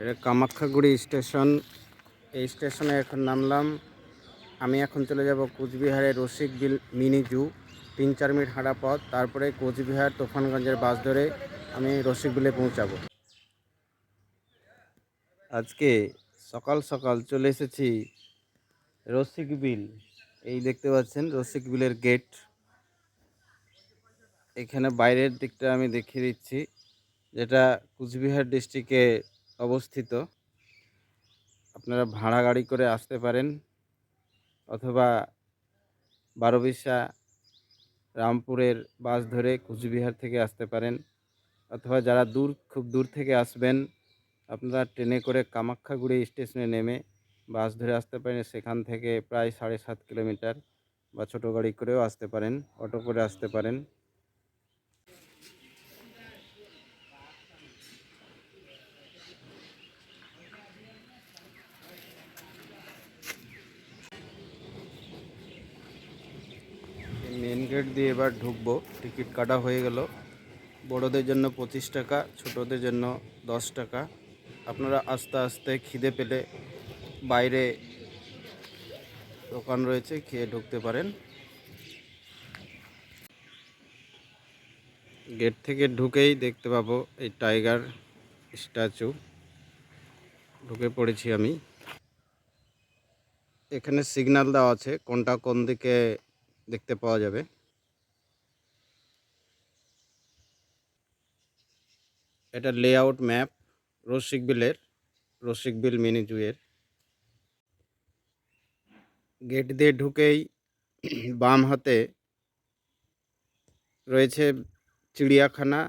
এটা কামাখ্যাগুড়ি স্টেশন। এই স্টেশনে এখন নামলাম। আমি এখন চলে যাব কোচবিহারের রসিক বিল মিনি জু। তিন চার মিনিট হাঁটা পথ, তারপরে কোচবিহার তুফানগঞ্জের বাস ধরে আমি রসিক বিলে পৌঁছাব। আজকে সকাল সকাল চলে এসেছি রসিক বিল এই দেখতে পাচ্ছেন রসিক বিলের গেট। এখানে বাইরের দিকটা আমি দেখিয়ে দিচ্ছি, যেটা কুচবিহার ডিস্ট্রিক্টে অবস্থিত। আপনারা ভাড়া গাড়ি করে আসতে পারেন অথবা বারোবিশা রামপুরের বাস ধরে কুচবিহার থেকে আসতে পারেন অথবা যারা দূর, খুব দূর থেকে আসবেন, আপনারা ট্রেনে করে কামাখ্যাগুড়ি স্টেশনে নেমে বাস ধরে আসতে পারেন। সেখান থেকে প্রায় সাড়ে সাত কিলোমিটার বা ছোটো গাড়ি করেও আসতে পারেন, অটো করে আসতে পারেন। মেন গেট দিয়ে এবার ঢুকবো। টিকিট কাটা হয়ে গেল। বড়দের জন্য পঁচিশ টাকা, ছোটোদের জন্য দশ টাকা। আপনারা আস্তে আস্তে খিদে পেলে বাইরে দোকান রয়েছে, খেয়ে ঢুকতে পারেন। গেট থেকে ঢুকেই দেখতে পাবো এই টাইগার স্ট্যাচু। ঢুকে পড়েছি আমি। এখানে সিগন্যাল দেওয়া আছে, কোনটা কোন দিকে দেখতে পাওয়া যাবে। এটা লেআউট ম্যাপ রসিক বিলের, রসিক বিল মিনি জুয়ের গেট দিয়ে ঢুকেই বাম হাতে রয়েছে চিড়িয়াখানা।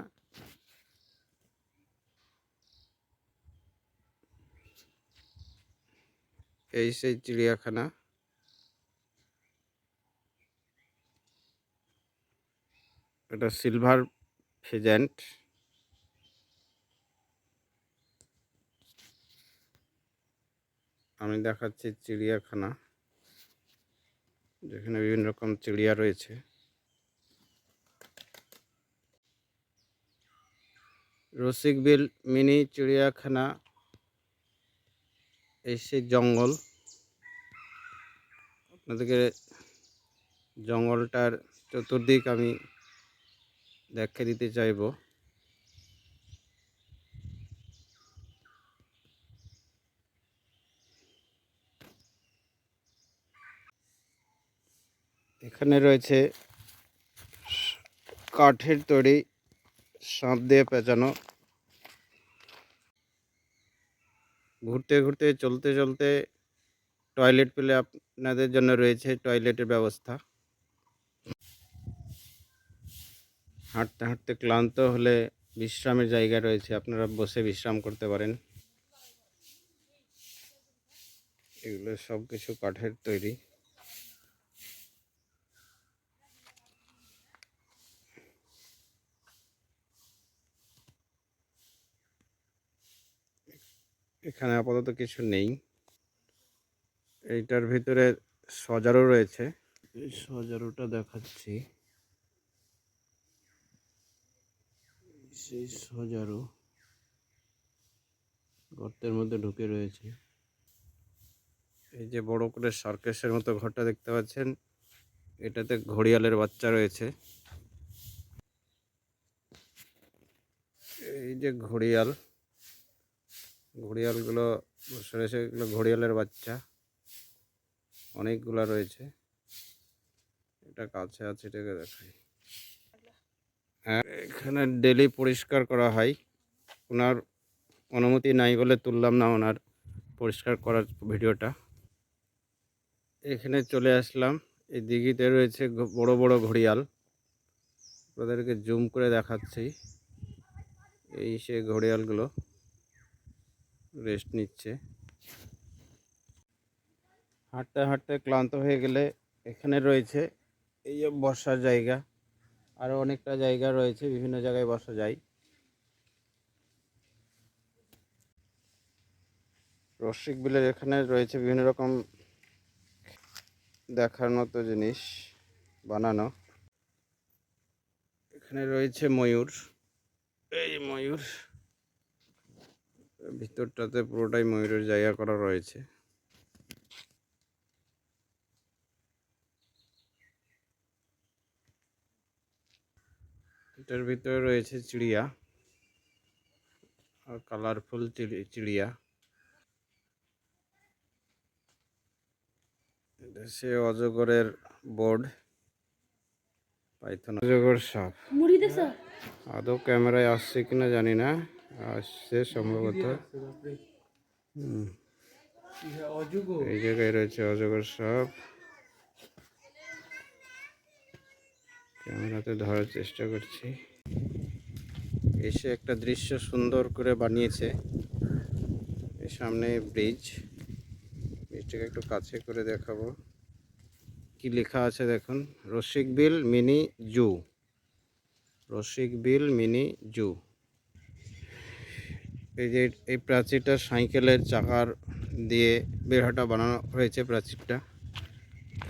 এই সেই চিড়িয়াখানা। এটা সিলভার ফেজেন্ট আমি দেখাচ্ছি চিড়িয়াখানা, যেখানে বিভিন্ন রকম চিড়িয়া রয়েছে। রসিকবিল মিনি চিড়িয়াখানা এই সেই জঙ্গল। আপনাদেরকে জঙ্গলটার চতুর্দিক আমি দেখিয়ে দিতে চাইব। এখানে রয়েছে কাঠের তৈরি সাঁপ দিয়ে পেঁচানো। ঘুরতে ঘুরতে, চলতে চলতে টয়লেট পেলে আপনাদের জন্য রয়েছে টয়লেটের ব্যবস্থা। হাঁটতে হাঁটতে ক্লান্ত হলে বিশ্রামের জায়গা রয়েছে। আপনারা বসে বিশ্রাম করতে পারেন। এগুলো সব কিছু কাঠের তৈরি। এখানে আপাতত কিছু নেই। এইটার ভিতরে সজারু রয়েছে। সজারুটা দেখাচ্ছি। সেই সজারু গর্তের মধ্যে ঢুকে রয়েছে। এই যে বড় করে সার্কাসের মতো ঘরটা দেখতে পাচ্ছেন, এটাতে ঘড়িয়ালের বাচ্চা রয়েছে। এই যে ঘড়িয়াল, ঘড়িয়ালগুলো, বসে রয়েছে এগুলো ঘড়িয়ালের বাচ্চা। অনেকগুলা রয়েছে। এটা কাছে আছে, এটাকে দেখাই। এখানে ডেলি পরিষ্কার করা হয়। ওনার অনুমতি নাই বলে তুললাম না ওনার পরিষ্কার করার ভিডিওটা। এখানে চলে আসলাম। এই দিঘিতে রয়েছে বড় বড় ঘড়িয়াল। ওদেরকে জুম করে দেখাচ্ছি। এই সে ঘড়িয়ালগুলো রেস্ট নিচ্ছে। হাঁটতে হাঁটতে ক্লান্ত হয়ে গেলে এখানে রয়েছে এই যে বসার জায়গা। আরও অনেকটা জায়গা রয়েছে, বিভিন্ন জায়গায় বসা যায়। রসিক বিলের এখানে রয়েছে বিভিন্ন রকম দেখার মতো জিনিস, বানানো। এখানে রয়েছে ময়ূর। এই ময়ূর, ভিতরটাতে পুরোটাই ময়ূরের জায়গা করা রয়েছে। এটার ভিতরে রয়েছে চিড়িয়া আর কালারফুল চিড়িয়া। এটা সে অজগরের বোর্ড পাইথন অজগর সাপ। আদৌ ক্যামেরায় আসছে কিনা জানি না আসছে সম্ভবত। এই জায়গায় রয়েছে অজগর সাপ। ক্যামেরাতে ধরার চেষ্টা করছি। এসে একটা দৃশ্য সুন্দর করে বানিয়েছে। সামনে ব্রিজ ব্রিজটাকে একটু কাছে করে দেখাবো। কি লেখা আছে দেখুন? রসিক বিল মিনি জু। রসিক বিল মিনি জু। এই যে এই প্রাচীরটা সাইকেলের চাকার দিয়ে বেড়াটা বানানো হয়েছে প্রাচীরটা।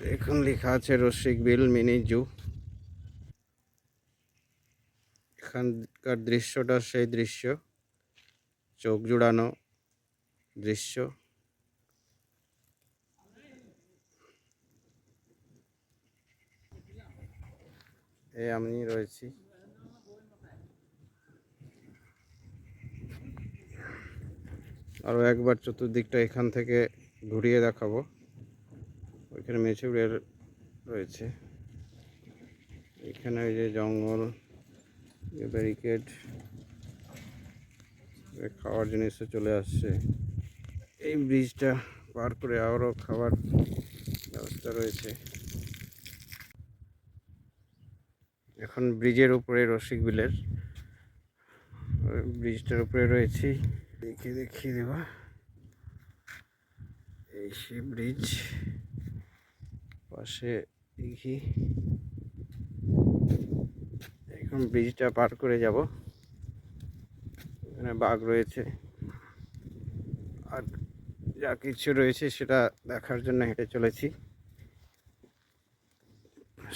এখন লেখা আছে রসিক বিল মিনি জু। এখানকার দৃশ্যটা সেই দৃশ্য। চোখ জুড়ানো দৃশ্য। এ আমি রয়েছি। আরও একবার চতুর্দিকটা এখান থেকে ঘুরিয়ে দেখাবো। ওইখানে মেচুরের রয়েছে। এখানে ওই যে জঙ্গল। ব্যারিকেড খাওয়ার জিনিসও চলে আসছে। এই ব্রিজটা পার করে আরও খাবার ব্যবস্থা রয়েছে। এখন ব্রিজের উপরে রসিক বিলের ব্রিজটার উপরে রয়েছি। দেখিয়ে দেখিয়ে দেবা। এই সে ব্রিজ, পাশে দেখি। এখন ব্রিজটা পার করে যাব। এখানে বাঘ রয়েছে। আর যা কিছু রয়েছে সেটা দেখার জন্য হেঁটে চলেছি।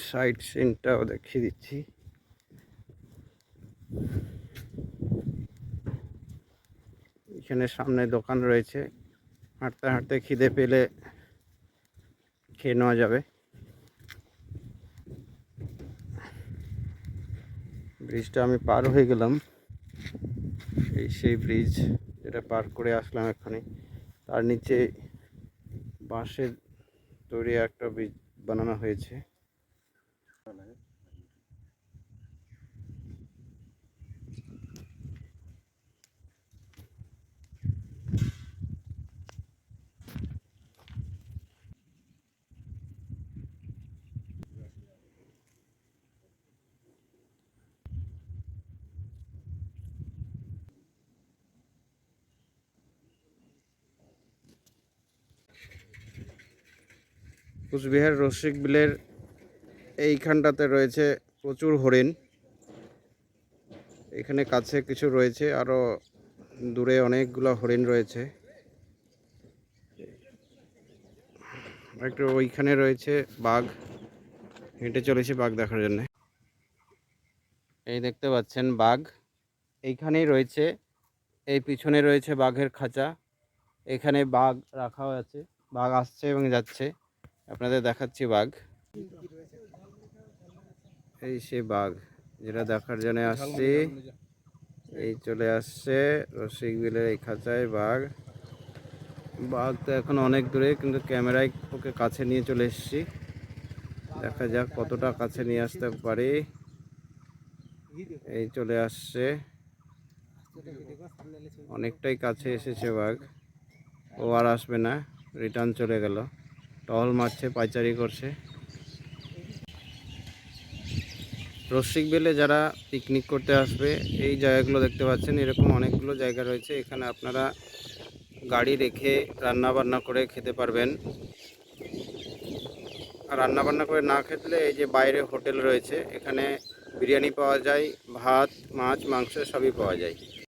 সাইড সিনটাও দেখিয়ে দিচ্ছি। এখানে সামনে দোকান রয়েছে। হাঁটতে হাঁটতে খিদে পেলে খেয়ে নেওয়া যাবে। ব্রিজটা আমি পার হয়ে গেলাম। এই সেই ব্রিজ যেটা পার করে আসলাম এখানে। তার নিচে বাঁশের তৈরি একটা ব্রিজ বানানো হয়েছে। কুচবিহার রসিক বিলের এইখানটাতে রয়েছে প্রচুর হরিণ। এখানে কাছে কিছু রয়েছে আরও দূরে অনেকগুলো হরিণ রয়েছে। একটু ওইখানে রয়েছে বাঘ। হেঁটে চলেছে বাঘ দেখার জন্য। এই দেখতে পাচ্ছেন বাঘ। এইখানেই রয়েছে, এই পিছনে রয়েছে বাঘের খাঁচা। এখানে বাঘ রাখা আছে, বাঘ আসছে এবং যাচ্ছে। আপনাদের দেখাচ্ছি বাঘ। এই সে বাঘ, যেটা দেখার জন্য আসছি। এই চলে আসছে রসিক বিলের এই খাঁচায় বাঘ। বাঘ তো এখন অনেক দূরে, কিন্তু ক্যামেরায় ওকে কাছে নিয়ে চলে এসেছি। দেখা যাক কতটা কাছে নিয়ে আসতে পারি। এই চলে আসছে। অনেকটাই কাছে এসেছে বাঘ। ও আর আসবে না, রিটার্ন চলে গেল। টহল মারছে পাইচারি করছে। রসিক বেলে যারা পিকনিক করতে আসবে, এই জায়গাগুলো দেখতে পাচ্ছেন, এরকম অনেকগুলো জায়গা রয়েছে। এখানে আপনারা গাড়ি রেখে রান্না বান্না করে খেতে পারবেন। আর রান্না বান্না করে না খেতলে এই যে বাইরে হোটেল রয়েছে, এখানে বিরিয়ানি পাওয়া যায়, ভাত, মাছ, মাংস সবই পাওয়া যায়।